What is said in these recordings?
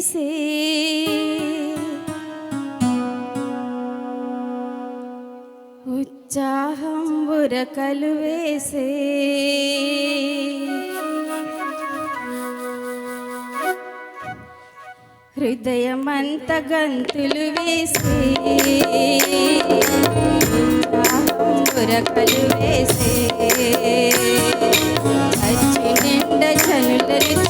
చేసే. ఉత్సాహం బురకలు వేసే. హృదయమంత గంతులు వేసే. బురకలు వేసే. అచ్చి నిండ జనులరి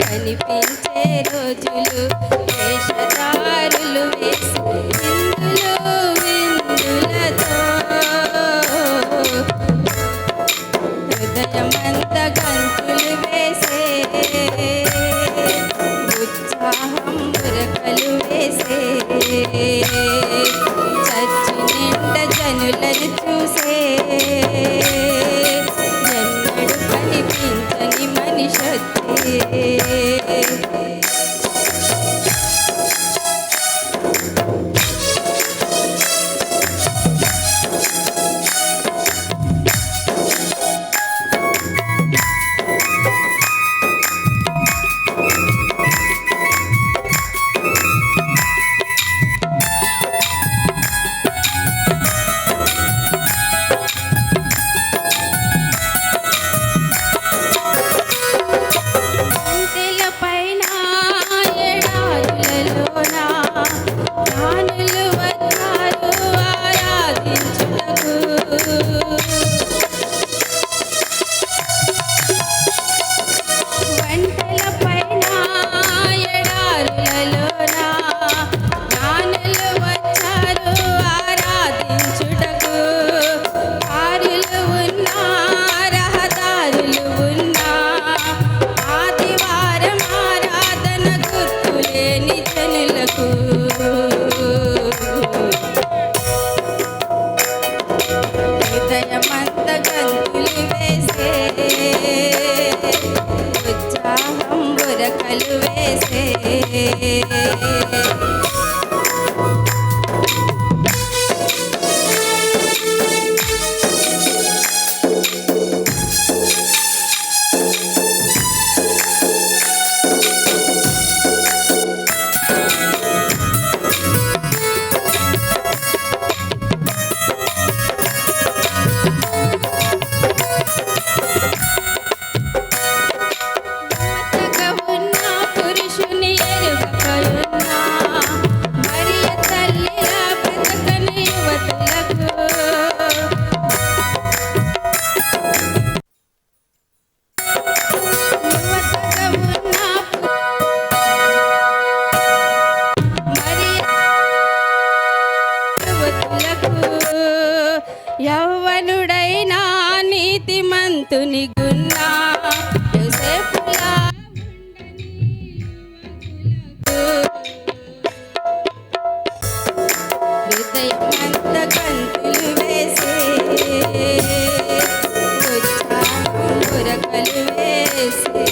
కనిపించే రోజులు వేషధారులు వేసి విందులతో. హృదయమంత గంతు Hallelujah. ధన్యుని గున్నా యోసేపులా హృదయమంత కంతులు వేసే వచ్చాను వేసే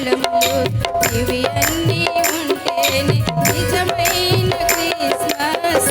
కనపరచే గళములు ఇవి అన్నీ ఉంటేనే నిజమైన క్రిస్మస్